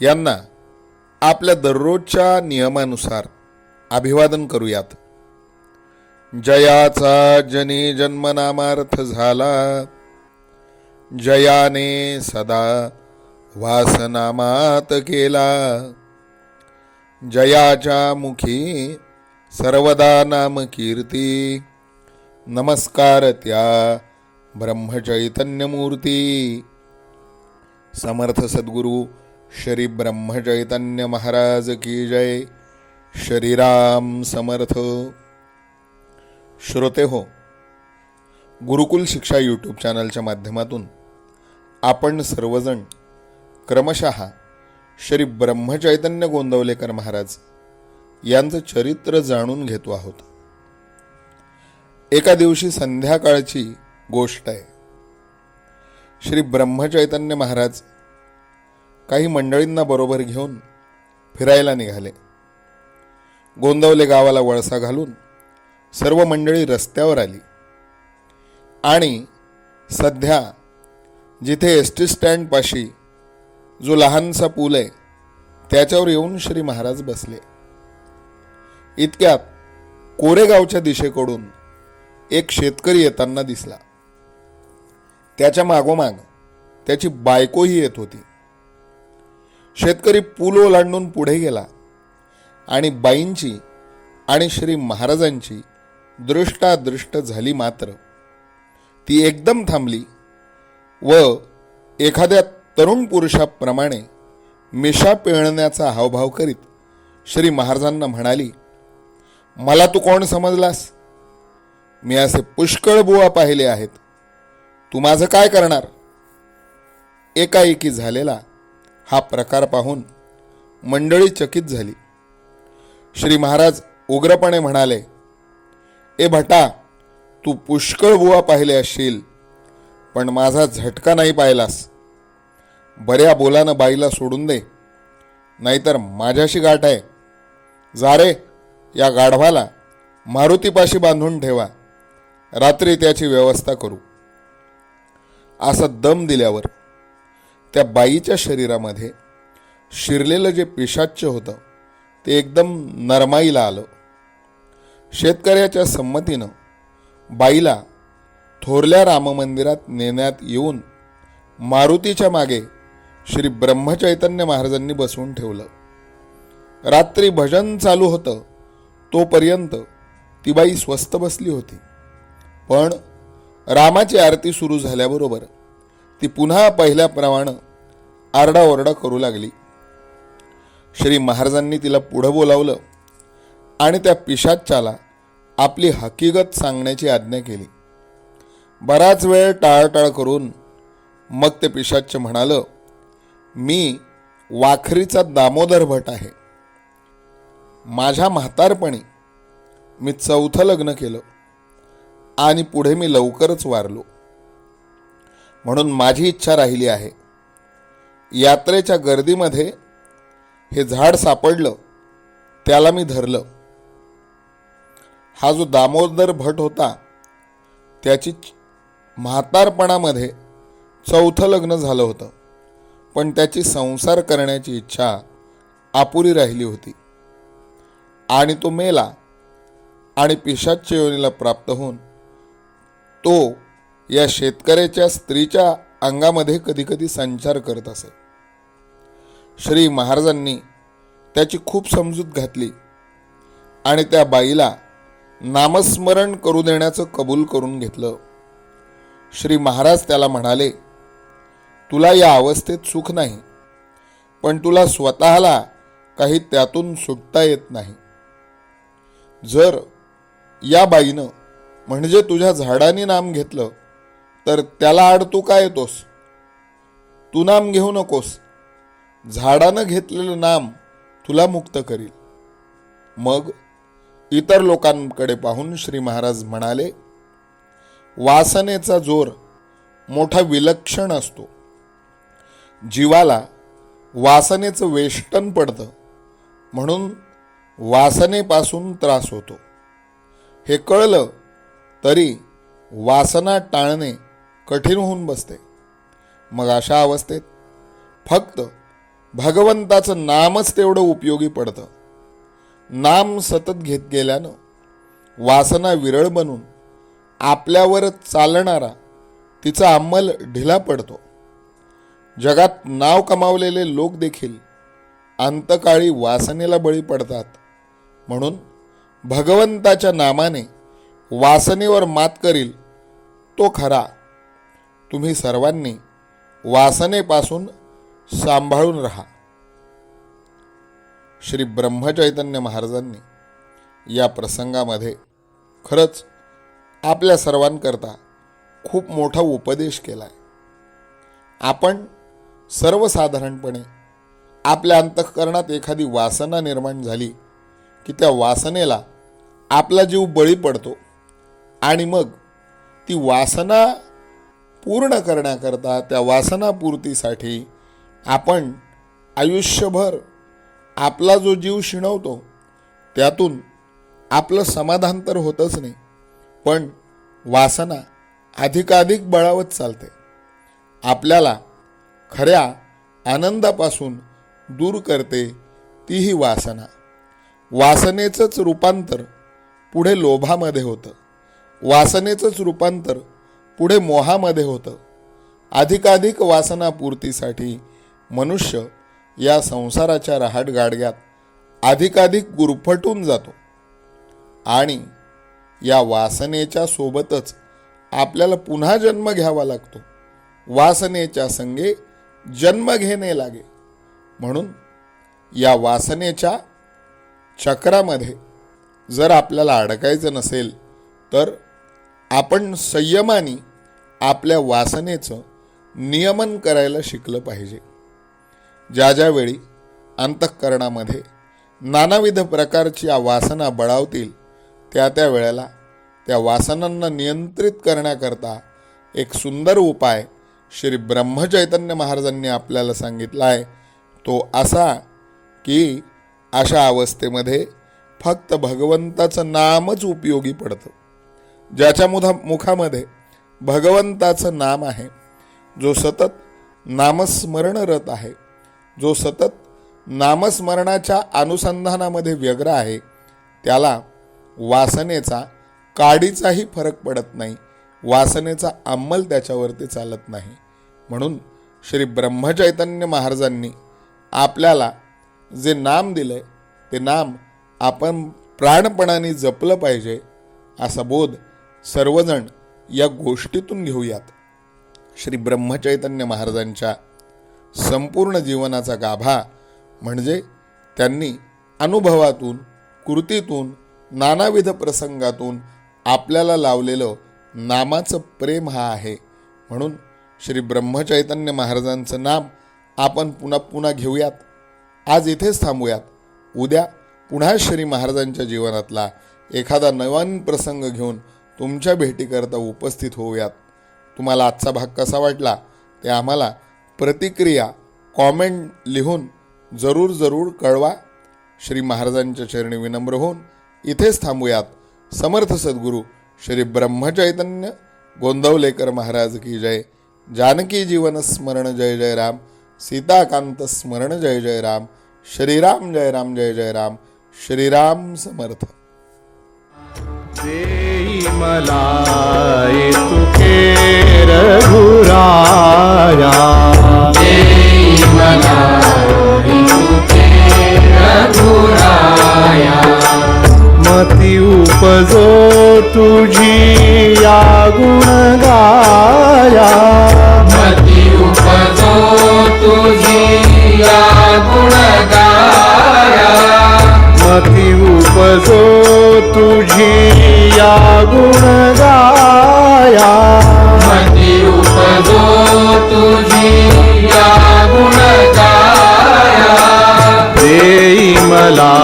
यांना आपल्या दररोजच्या नियमानुसार अभिवादन करूयात. जयाचा जनी जन्मनामार्थ झाला. जयाने सदा वासनामात केला. जयाच्या मुखी सर्वदा नाम कीर्ती नमस्कार त्या ब्रह्मचैतन्यमूर्ती. समर्थ सद्गुरू श्री ब्रह्मचैतन्य महाराज की जय। श्रीराम समर्थ। श्रोते हो गुरुकुल शिक्षा यूट्यूब चॅनलच्या माध्यमातून आपण सर्वजण क्रमशः श्री ब्रह्मचैतन्य गोंदवलेकर महाराज यांचं चरित्र जाणून घेतो आहोत. एका दिवशी संध्याकाळची गोष्ट आहे. श्री ब्रह्मचैतन्य महाराज काही मंडळींना बरोबर घेऊन फिरायला निघाले. गोंदवले गावाला वळसा घालून सर्व मंडळी रस्त्यावर आली. आणि सध्या जिथे एस टी स्टँडपाशी जो लहानसा पूल आहे त्याच्यावर येऊन श्री महाराज बसले. इतक्यात कोरेगावच्या दिशेकडून एक शेतकरी येताना दिसला. त्याच्या मागोमाग त्याची बायकोही येत होती. शेतकरी पूल ओलांडून पुढे गेला आणि बाईंची आणि श्री महाराजांची दृष्टादृष्ट झाली मात्र. ती एकदम थांबली व एखाद्या तरुण पुरुषाप्रमाणे मिशा पिळण्याचा हावभाव करीत श्री महाराजांना म्हणाली मला तू कोण समजलास? मी असे पुष्कळ बुवा पाहिले आहेत. तू माझं काय करणार? एकाएकी झालेला हा प्रकार पाहून मंडळी चकित झाली. श्री महाराज उग्रपणे म्हणाले ए भटा तू पुष्कळ बुवा पाहिले असशील पण माझा झटका नाही पाहिलास. बऱ्या बोलानं बाईला सोडून दे नाहीतर माझ्याशी गाठ आहे. जा रे या गाढवाला मारुतीपाशी बांधून ठेवा. रात्री त्याची व्यवस्था करू. असं दम दिल्यावर त्या बाईच्या शरीरामध्ये शिरलेलं जे पिशाच्य होतं ते एकदम नरमाईला आलं. शेतकऱ्याच्या संमतीनं बाईला थोरल्या राममंदिरात नेण्यात येऊन मारुतीच्या मागे श्री ब्रह्मचैतन्य महाराजांनी बसवून ठेवलं. रात्री भजन चालू होतं तोपर्यंत ती बाई स्वस्त बसली होती. पण रामाची आरती सुरू झाल्याबरोबर ती पुन्हा पहिल्याप्रमाणे आरडाओरडा करू लागली. श्री महाराजांनी तिला पुढं बोलावलं आणि त्या पिशाच्याला आपली हकीकत सांगण्याची आज्ञा केली. बराच वेळ टाळटाळ करून मग ते पिशाच्य म्हणालं मी वाखरीचा दामोदर भट आहे. माझ्या म्हातारपणी मी चौथं लग्न केलं आणि पुढे मी लवकरच वारलो. म्हणून माझी इच्छा राहिली आहे. यात्रेच्या गर्दीमध्ये हे झाड सापडलं त्याला मी धरलं. हा जो दामोदर भट होता त्याची म्हातारपणामध्ये चौथं लग्न झालं होतं. पण त्याची संसार करण्याची इच्छा अपुरी राहिली होती. आणि तो मेला आणि पिशाच्य योनीला प्राप्त होऊन तो या शेतकऱ्याच्या स्त्रीच्या अंगामध्ये कधीकधी संचार करत असे. श्री महाराजांनी त्याची खूप समजूत घातली आणि त्या बाईला नामस्मरण करू देण्याचं कबूल करून घेतलं. श्री महाराज त्याला म्हणाले तुला या अवस्थेत सुख नाही पण तुला स्वतःला काही त्यातून सुटता येत नाही. जर या बाईनं म्हणजे तुझ्या झाडाने नाम घेतलं तर त्याला आड तू काय येतोस? तू नाम घेऊ नकोस. झाडानं घेतलेलं नाम तुला मुक्त करील. मग इतर लोकांकडे पाहून श्री महाराज म्हणाले वासनेचा जोर मोठा विलक्षण असतो. जीवाला वासनेचं वेष्टन पडतं म्हणून वासनेपासून त्रास होतो. हे कळलं तरी वासना टाळणे कठीण होऊन बसते. मग अशा अवस्थेत फक्त भगवंताचं नामच तेवढं उपयोगी पडतं. नाम सतत घेत गेल्यानं वासना विरळ बनून आपल्यावर चालणारा तिचा अंमल ढिला पडतो. जगात नाव कमावलेले लोक देखील अंतकाळी वासनेला बळी पडतात. म्हणून भगवंताच्या नामाने वासनेवर मात करील तो खरा तुम्ही सर्वांनी वासनेपासून सांभाळून राहा. श्री ब्रह्मचैतन्य महाराजांनी या प्रसंगामध्ये खरंच आपल्या सर्वांकरता खूप मोठा उपदेश केला आहे आपण सर्वसाधारणपणे आपल्या अंतःकरणात एखादी वासना निर्माण झाली की त्या वासनेला आपला जीव बळी पडतो आणि मग ती वासना पूर्ण करण्याकरता त्या वासनापूर्तीसाठी आपण आयुष्यभर आपला जो जीव शिणवतो त्यातून आपलं समाधान तर होतच नाही पण वासना अधिकाधिक बळावत चालते. आपल्याला खऱ्या आनंदापासून दूर करते ती ही वासना. वासनेचंच रूपांतर पुढे लोभामध्ये होतं. वासनेचंच रूपांतर पुढे मोहामध्ये होतं. अधिकाधिक वासनापूर्तीसाठी मनुष्य या संसाराच्या रहाट गाडग्यात अधिकाधिक गुरफटून जातो. आणि या वासनेच्या सोबतच आपल्याला पुन्हा जन्म घ्यावा लागतो. वासनेच्या संगे जन्म घेणे लागे. म्हणून या वासनेच्या चक्रामध्ये जर आपल्याला अडकायचं नसेल तर आपण संयमाने आपल्या वासनेचं नियमन करायला शिकलं पाहिजे. ज्या ज्यावेळी अंतःकरणामध्ये नानाविध प्रकारची वासना बळावतील त्या त्या वेळेला त्या वासनांना नियंत्रित करण्याकरता एक सुंदर उपाय श्री ब्रह्मचैतन्य महाराजांनी आपल्याला सांगितला आहे. तो असा की अशा अवस्थेमध्ये फक्त भगवंताचं नामच उपयोगी पडतं. ज्याच्या मुधा मुखामध्ये भगवंताचं नाम आहे जो सतत नामस्मरणरत आहे जो सतत नामस्मरणाच्या अनुसंधानामध्ये व्यग्र आहे त्याला वासनेचा काडीचाही फरक पडत नाही वासनेचा अंमल त्याच्यावरती चालत नाही. म्हणून श्री ब्रह्मचैतन्य महाराजांनी आपल्याला जे नाम दिलंय ते नाम आपण प्राणपणाने जपलं पाहिजे असा बोध सर्वजण या गोष्टीतून घेऊयात. श्री ब्रह्मचैतन्य महाराजांच्या संपूर्ण जीवनाचा गाभा म्हणजे त्यांनी अनुभवातून कृतीतून नानाविध प्रसंगातून आपल्याला लावलेलं नामाचं प्रेम हा आहे. म्हणून श्री ब्रह्मचैतन्य महाराजांचं नाम आपण पुन्हा पुन्हा घेऊयात. आज इथेच थांबूयात. उद्या पुन्हा श्री महाराजांच्या जीवनातला एखादा नवीन प्रसंग घेऊन तुमच्या भेटीकरता उपस्थित होऊयात. तुम्हाला आजचा भाग कसा वाटला ते आम्हाला प्रतिक्रिया कॉमेंट लिहून जरूर जरूर कळवा. श्री महाराजांच्या चरणी विनम्र होऊन इथेच थांबूयात. समर्थ सद्गुरू श्री ब्रह्मचैतन्य गोंदवलेकर महाराज की जय. जानकी जीवन स्मरण जय जय राम. सीताकांत स्मरण जय जय राम. श्रीराम जय राम जय जय राम. श्रीराम समर्थ. मलाई तुके रघुराया मलाई तुके रघुराया। मती उपजो तुझी या गुणगाया। 나